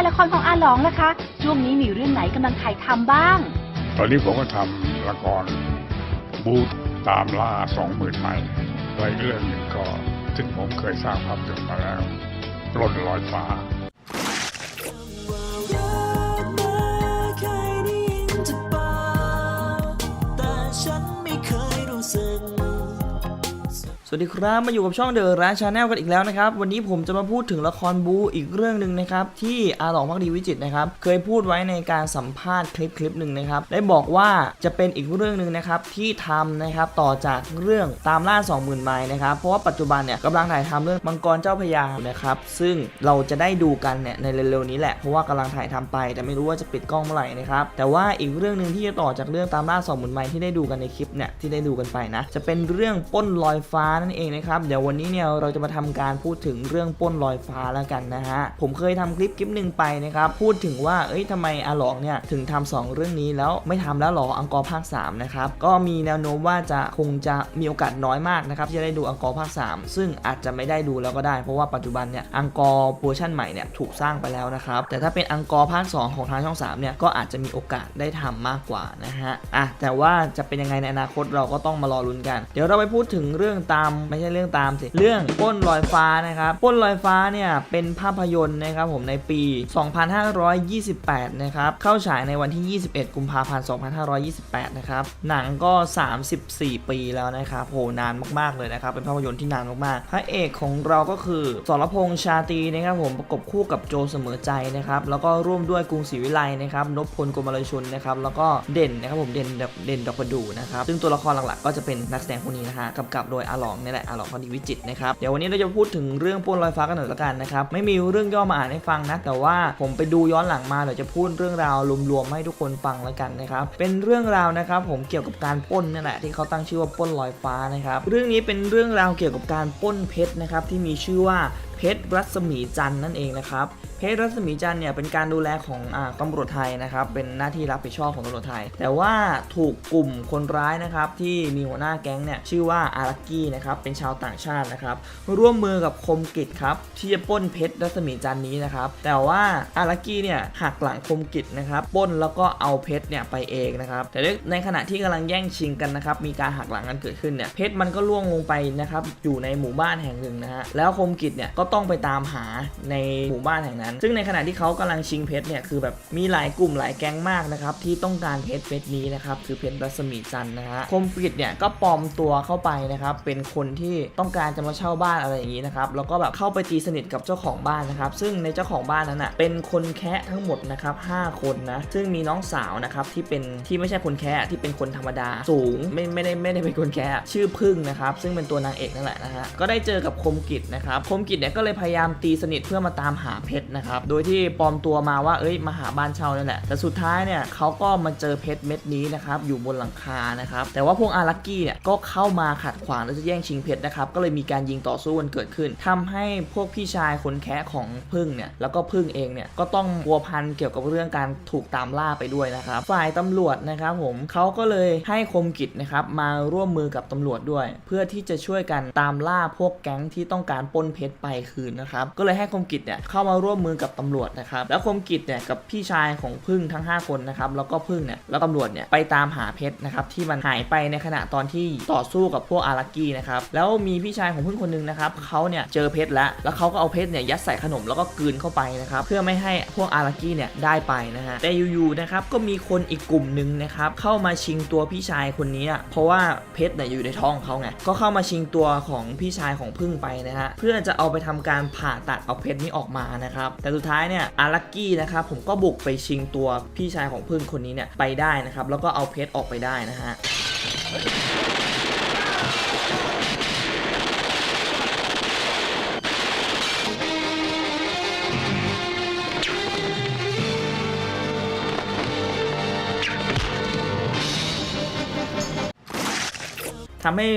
งละครของอาหลองนะคะ ช่วงนี้มีเรื่องไหนกำลังถ่ายทำบ้าง ตอนนี้ผมก็ทำละครบูธตามล่าสองหมื่นไมล์และอีกเรื่องหนึ่งก็ซึ่งผมเคยสร้างภาพยนตร์มาแล้วปล้นลอยฟ้า สวัสดีครับ มาอยู่กับช่องเดอะร้านชาแนลกันอีกแล้วนะครับ วันนี้ผมจะมาพูดถึงละครบูอีกเรื่องหนึ่งนะครับ ที่อาหลองพักดีวิจิตนะครับ เคยพูดไว้ในการสัมภาษณ์คลิปคลิปหนึ่งนะครับ ได้บอกว่าจะเป็นอีกเรื่องหนึ่งนะครับ ที่ทำนะครับต่อจากเรื่องตามล่า 20,000 ไมล์นะครับ เพราะว่าปัจจุบันเนี่ยกำลังถ่ายทำเรื่องมังกรเจ้าพระยานะครับ ซึ่งเราจะได้ดูกันเนี่ยในเร็วๆนี้แหละ เพราะว่ากำลังถ่ายทำไป แต่ไม่รู้ว่าจะปิดกล้องเมื่อไหร่นะครับ แต่ว่าอีกเรื่องหนึ่งที่จะต่อจากเรื่องตามล่า 20,000 ไมล์ที่ได้ดูกันในคลิปเนี่ยที่ได้ดูกันไปนะจะเป็นเรื่องป้นลอยฟ้านั่นเองนะครับเดี๋ยววันนี้เนี่ยเราจะมาทำการพูดถึงเรื่องป้นลอยฟ้าแล้วกันนะฮะผมเคยทำคลิปคลิปหนึ่งไปนะครับพูดถึงว่าเอ้ยทำไมอาหลองเนี่ยถึงทำสองเรื่องนี้แล้วไม่ทำแล้วหรออังกอร์ภาค3นะครับก็มีแนวโน้มว่าจะคงจะมีโอกาสน้อยมากนะครับที่จะได้ดูอังกอร์ภาค 3 ซึ่งอาจจะไม่ได้ดูแล้วก็ได้ เพราะว่าปัจจุบันเนี่ยอังกอร์เวอร์ชันใหม่เนี่ยถูกสร้างไปแล้วนะครับแต่ถ้าเป็นอังกอร์ภาค 2 ของทางช่อง3เนี่ยก็อาจจะมีโอกาสได้ทำมากกว่านะฮะอะแต่ว่าจะเป็นยังไงในอนาคตเราก็ต้องมารอลุ้นกัน เดี๋ยวเราไปพูดถึงเรื่องตามไม่ใช่เรื่องตามสิ เรื่องป้นลอยฟ้านะครับป้นลอยฟ้าเนี่ยเป็นภาพยนตร์นะครับผมในปี 2528 นะครับเข้าฉายในวันที่ 21 กุมภาพันธ์ 2528 นะครับหนังก็ 34 ปีแล้วนะครับโหนานมากๆเลยนะครับเป็นภาพยนตร์ที่นานมากๆพระเอกของเราก็คือสรพงษ์ชาตรีนะครับผมประกบคู่กับโจเสมอใจนะครับแล้วก็ร่วมด้วยกรุงศรีวิไลนะครับนพพลกมลชนนะครับแล้วก็เด่นนะครับผมเด่นเด่นดอกประดูนะครับซึ่งตัวละครหลักๆ ก็จะเป็นนักแสดงพวกนี้นะฮะกำกับโดยอาหลองนี่แหละอาหลองพอดีวิจิตนะครับเดี๋ยววันนี้เราจะพูดถึงเรื่องป้นลอยฟ้ากันหน่อยละกันนะครับไม่มีเรื่องย่อมาอ่านให้ฟังนะแต่ว่าผมไปดูย้อนหลังมาเดี๋ยวจะพูดเรื่องราวรวมๆให้ทุกคนฟังแล้วกันนะครับเป็นเรื่องราวนะครับผมเกี่ยวกับการป้นนี่แหละที่เขาตั้งชื่อว่าป้นลอยฟ้านะครับเรื่องนี้เป็นเรื่องราวเกี่ยวกับการป้นเพชรนะครับที่มีชื่อว่าเพชรรัศมีจันทร์นั่นเองนะครับ เพชรรัศมีจันทร์เนี่ยเป็นการดูแลของอตำรวจไทยนะครับเป็นหน้าที่รับผิดชอบของตำรวจไทย แต่ว่าถูกกลุ่มคนร้ายนะครับที่มีหัวหน้าแก๊งเนี่ยชื่อว่าอารักกี้นะครับเป็นชาวต่างชาตินะครับร่วมมือกับคมกิจครับที่จะปล้นเพชรรัศมีจันทร์นี้นะครับแต่ว่าอารักกี้เนี่ยหักหลังคมกิจนะครับปล้นแล้วก็เอาเพชรเนี่ยไปเองนะครับแต่ในขณะที่กำลังแย่งชิงกันนะครับมีการหักหลังกันเกิดขึ้นเนี่ยเพชรมันก็ล่วงลงไปนะครับอยู่ในหมู่บ้านแห่งหนึ่งนะฮะแล้วคมกิจเนี่ยก็ต้องไปตามหาในหมู่บ้านแห่งนั้นซึ่งในขณะที่เขากำลังชิงเพชรเนี่ยคือแบบมีหลายกลุ่มหลายแก๊งมากนะครับที่ต้องการเพชรเพชรนี้นะครับคือเพชรรัศมีจันทร์นะฮะคมกิจเนี่ยก็ปลอมตัวเข้าไปนะครับเป็นคนที่ต้องการจะมาเช่าบ้านอะไรอย่างนี้นะครับแล้วก็แบบเข้าไปตีสนิทกับเจ้าของบ้านนะครับซึ่งในเจ้าของบ้านนั้นอะเป็นคนแคะทั้งหมดนะครับ5คนนะซึ่งมีน้องสาวนะครับที่เป็นที่ไม่ใช่คนแคะที่เป็นคนธรรมดาสูงไม่ไม่ได้ไม่ได้เป็นคนแคะชื่อพึ่งนะครับซึ่งเป็นตัวนางเอกนั่นแหละนะฮะก็ได้เจอกับคมกิจนะครับคมกิจเนี่ยก็เลยพยายามตีสนิทเพื่อมาตามหาเพชรนะครับ โดยที่ปลอมตัวมาว่าเอ้ยมาหาบ้านเช่านั่นแหละ แต่สุดท้ายเนี่ยเขาก็มาเจอเพชรเม็ดนี้นะครับอยู่บนหลังคานะครับ แต่ว่าพวกอารักกี้เนี่ยก็เข้ามาขัดขวางแล้วจะแย่งชิงเพชรนะครับ ก็เลยมีการยิงต่อสู้กันเกิดขึ้นทำให้พวกพี่ชายคนแคะของพึ่งเนี่ยแล้วก็พึ่งเองเนี่ยก็ต้องพัวพันเกี่ยวกับเรื่องการถูกตามล่าไปด้วยนะครับ ฝ่ายตำรวจนะครับผมเขาก็เลยให้คมกิจนะครับมาร่วมมือกับตำรวจด้วย เพื่อที่จะช่วยกันตามล่าพวกแก๊งที่ต้องการปล้นเพชรไปคืนนะครับก็เลยให้คมกิจเนี่ยเข้ามาร่วมมือกับตำรวจนะครับแล้วคมกิจเนี่ยกับพี่ชายของพึ่งทั้ง 5 คนนะครับแล้วก็พึ่งเนี่ยแล้วตำรวจเนี่ยไปตามหาเพชรนะครับที่มันหายไปในขณะตอนที่ต่อสู้กับพวกอารักกี้นะครับแล้วมีพี่ชายของพึ่งคนหนึงนะครับเขาเนี่ยเจอเพชรแล้ว แล้วเขาก็เอาเพชรเนี่ยยัดใส่ขนมแล้วก็กลืนเข้าไปนะครับเพื่อไม่ให้พวกอารักกี้เนี่ยได้ไปนะฮะแต่อยู่ๆนะครับก็มีคนอีกกลุ่มหนึ่งนะครับเข้ามาชิงตัวพี่ชายคนนี้เพราะว่าเพชรเนี่ยอยู่ในท้องเขาไงก็เข้ามาชิงตัวของพี่ชายของพึ่งไปนะฮะเพื่อจะเอาไปทำการผ่าตัดเอาเพชรนี้ออกมานะครับแต่สุดท้ายเนี่ยอารักกี้นะครับผมก็บุกไปชิงตัวพี่ชายของพึ่งคนนี้เนี่ยไปได้นะครับแล้วก็เอาเพชรออกไปได้นะฮะ ทำให้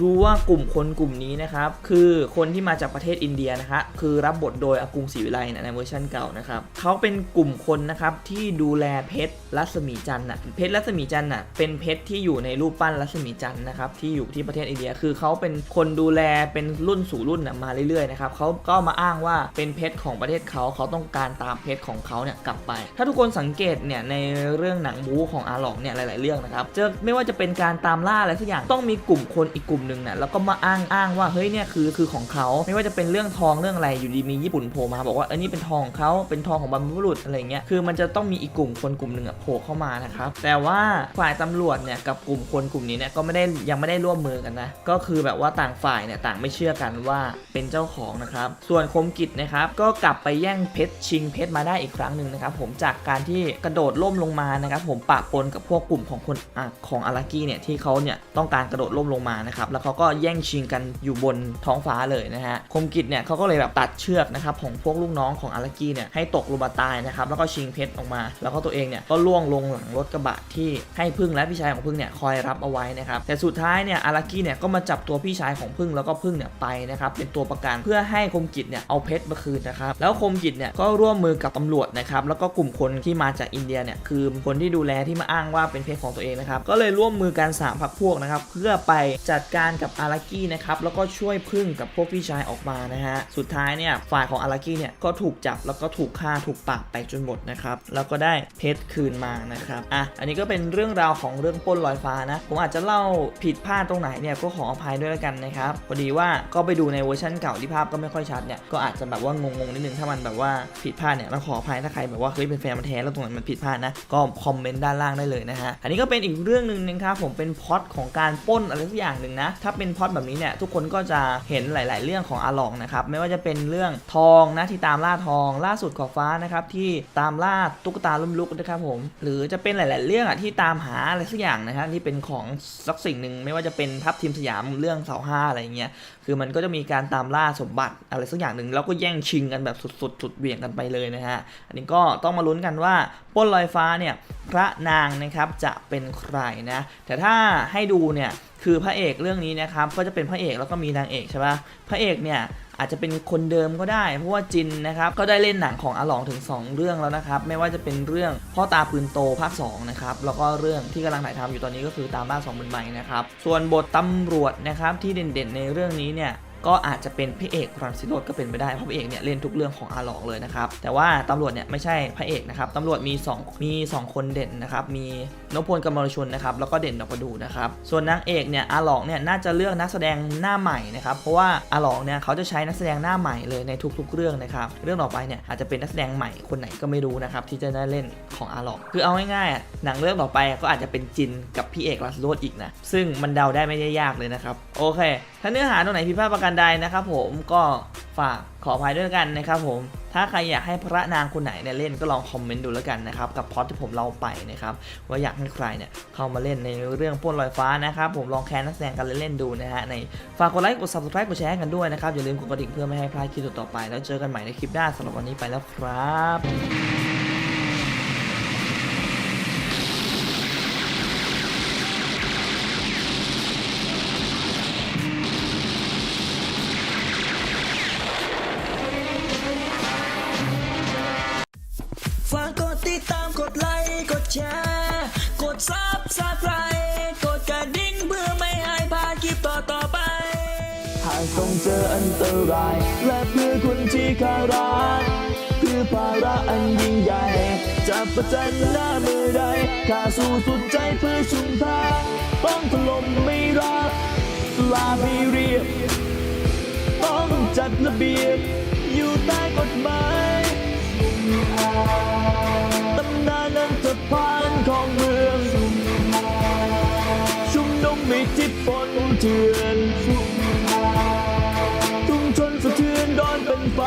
รู้ว่ากลุ่มคนกลุ่มนี้นะครับ คือคนที่มาจากประเทศอินเดียนะคะคือรับบทโดยอากุงศรีวิไลในเวอร์ชันเก่านะครับเขาเป็นกลุ่มคนนะครับที่ดูแลเพชรรัศมีจันทร์น่ะเพชรรัศมีจันทร์น่ะเป็นเพชรที่อยู่ในรูปปั้นรัศมีจันทร์นะครับที่อยู่ที่ประเทศอินเดีย คือเขาเป็นคนดูแลเป็นรุ่นสู่รุ่นนะมาเรื่อยๆนะครับเขาก็มาอ้างว่าเป็นเพชรของประเทศเขาเขาต้องการตามเพชรของเขาเนี่ยกลับไป ถ้าทุกคนสังเกตเนี่ยในเรื่องหนังบู๊ของอาหลองเนี่ยหลาย ๆเรื่องนะครับจะไม่ว่าจะเป็นการตามล่าอะไรสักอย่างต้องมีกลุ่มคนอีกกลุ่มหนึ่งนี่ยแล้วก็มาอ้างอ้างว่าเฮ้ยเนี่ยคือคือของเขาไม่ว่าจะเป็นเรื่องทองเรื่องอะไรอยู่ดีมีญี่ปุ่นโผล่มาบอกว่าเออนี่เป็นทองของเขาเป็นทองของบรรพบุรุษอะไรเงี้ยคือมันจะต้องมีอีกกลุ่มคนกลุ่มหนึ่งอะโผล่เข้ามานะครับแต่ว่าฝ่ายตำรวจเนี่ยกับกลุ่มคนกลุ่มนี้เนี่ยก็ไม่ได้ยังไม่ได้ร่วมมือกันนะก็คือแบบว่าต่างฝ่ายเนี่ยต่างไม่เชื่อกันว่าเป็นเจ้าของนะครับส่วนคมกิจนะครับก็กลับไปแย่งเพชรชิงเพชรมาได้อีกครั้งหนึ่งนะครับผมจากการที่กระโดดล่มลงมานะครับผมปะปนกับพวกกลุ่มของคนอของอารากี้เนี่ยที่เขาเนี่ยต้องการกระโดดล่มลงมานะครับแล้วเขาก็แย่งชิงกันอยู่บนท้องฟ้าเลยนะฮะคมกิจเนี่ยเขาก็เลยแบบตัดเชือกนะครับของพวกลูกน้องของอารากี้เนี่ยให้ตกลงมาตายนะครับแล้วก็ชิงเพชรออกมา แล้วก็ตัวเองเนี่ยก็ล่วงลงหลังรถกระบะที่ให้พึ่งและพี่ชายของพึ่งเนี่ยคอยรับเอาไว้นะครับแต่สุดท้ายเนี่ยอารากี้เนี่ยก็มาจับตัวพี่ชายของพึ่งแล้วก็พึ่งเนี่ยไปนะครับเป็นตัวประกันเพื่อให้คมกิจเนี่ยเอาเพชรมาคืนนะครับแล้วคมกิจเนี่ยก็ร่วมมือกับตำรวจนะครับแล้วก็กลุ่มคนที่มาจากอินเดียเนี่ยคือคนที่ดูแลที่มาอ้างว่าเป็นเพชรของตัวเองนะครับก็เลยร่วมมือกันสามพักพวกนะครับเพื่อไปจัดการกับอารากี้นะครับแล้วก็ช่วยพึ่งกับพวกพี่ชายออกมานะฮะสุดท้ายเนี่ยฝ่ายของอารากี้เนี่ยก็ถูกจับแล้วก็ถูกฆ่าถูกปราบไปจนหมดนะครับแล้วก็ได้เพชรคืนมานะครับอะอันนี้ก็เป็นเรื่องราวของเรื่องป้นลอยฟ้านะ ผมอาจจะเล่าผิดพลาดตรงไหนเนี่ยก็ขออภัยด้วยแล้วกันนะครับพอดีว่าก็ไปดูในเวอร์ชันเก่าที่ภาพก็ไม่ค่อยชัดเนี่ยก็อาจจะแบบว่างงๆนิดนึงถ้ามันแบบว่าผิดพลาดเนี่ยต้องขออภัยถ้าใครแบบว่าเฮ้ยเป็นแฟนมันแท้แล้วตรงไหนมันผิดพลาดนะก็คอมเมนต์ด้านล่างได้เลยนะฮะอันนี้ก็เป็นอีกเรื่องหนึ่งนะครับผมเป็นพอตของการป้นอะไรสักอย่างหนึ่งนะ ถ้าเป็นพล็อตแบบนี้เนี่ยทุกคนก็จะเห็นหลาย ๆ เรื่องของอาลองนะครับไม่ว่าจะเป็นเรื่องทองนะที่ตามล่าทองล่าสุดขอบฟ้านะครับที่ตามล่าตุ๊กตาลุ่มลุกนะครับผมหรือจะเป็นหลาย ๆ เรื่องอะที่ตามหาอะไรสักอย่างนะครับที่เป็นของสักสิ่งหนึ่งไม่ว่าจะเป็นทัพทีมสยามเรื่องเสาห้าอะไรเงี้ย คือมันก็จะมีการตามล่าสมบัติอะไรสักอย่างหนึ่งแล้วก็แย่งชิงกันแบบสุดๆสุดเหวี่ยงกันไปเลยนะฮะ อันนี้ก็ต้องมาลุ้นกันว่าป้นลอยฟ้าเนี่ยพระนางนะครับจะเป็นใครนะ แต่ถ้าให้ดูเนี่ยคือพระเอกเรื่องนี้นะครับก็จะเป็นพระเอกแล้วก็มีนางเอกใช่ปะพระเอกเนี่ย อาจจะเป็นคนเดิมก็ได้ เพราะว่าจินนะครับก็ได้เล่นหนังของอาหลองถึง 2 เรื่องแล้วนะครับ ไม่ว่าจะเป็นเรื่องพ่อตาปืนโตภาค2นะครับแล้วก็เรื่องที่กำลังถ่ายทำอยู่ตอนนี้ก็คือตามบ้านสองหมื่นใบนะครับส่วนบทตำรวจนะครับที่เด่นๆในเรื่องนี้เนี่ย ก็อาจจะเป็นพระเอกรันซิโรดก็เป็นไปได้เพราะพระเอกเนี่ยเล่นทุกเรื่องของอาหลองเลยนะครับแต่ว่าตำรวจเนี่ยไม่ใช่พระเอกนะครับตำรวจมี2มีสองคนเด่นนะครับมีนพพลกำมลชนนะครับแล้วก็เด่นดอกประดูนะครับส่วนนางเอกเนี่ยอาหลองเนี่ยน่าจะเลือกนักแสดงหน้าใหม่นะครับเพราะว่าอาหลองเนี่ยเขาจะใช้นักแสดงหน้าใหม่เลยในทุก ๆ เรื่องนะครับเรื่องต่อไปเนี่ยอาจจะเป็นนักแสดงใหม่คนไหนก็ไม่รู้นะครับที่จะได้เล่นของอาหลองคือเอาง่ายๆหนังเรื่องต่อไปก็อาจจะเป็นจินกับพี่เอกรันซิโรดอีกนะซึ่งมันเดาได้ไม่ได้ยากเลยนะครับโอเค ถ้าเนื้อหาตรงไหนผิดพลาดประการใดนะครับผมก็ฝากขออภัยด้วยกันนะครับผม ถ้าใครอยากให้พระนางคนไหนเนี่ยเล่นก็ลองคอมเมนต์ดูแล้วกันนะครับกับพอที่ผมเล่าไปนะครับว่าอยากให้ใครเนี่ยเข้ามาเล่นในเรื่องป้นลอยฟ้านะครับผมลองแคนนักแสดงกันเล่นดูนะฮะในฝากกดไลค์กด subscribe กดแชร์กันด้วยนะครับอย่าลืมกดกระดิ่งเพื่อไม่ให้พลาดคลิปต่อไป แล้วเจอกันใหม่ในคลิปหน้าสำหรับวันนี้ไปแล้วครับ แชร์กดซับสไครต์กดกระดิ่งเพื่อไม่ให้พลาดคลิปต่อต่อไป หากต้องเจออันตราย และเพื่อคนที่ข้ารักคือภาระอันยิ่งใหญ่จะประจันหน้ามือใดข้าสู้สุดใจเพื่อชุมทางต้องถล่มไม่รักลาไม่เรียบ ต้องจัดระเบียบ อยู่ใต้กฎหมายตำนานนันทพาน ของเมืองชุมนุมมีจิตปนเถื่อนชุมชนสะเทือนดอนเป็นไฟ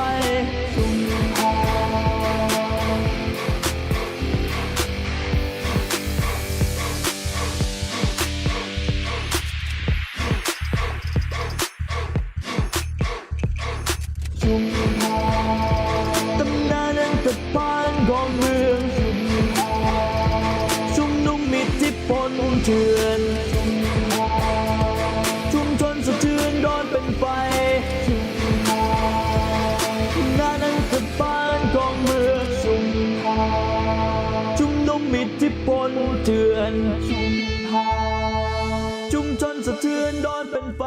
ดอนเป็นไฟ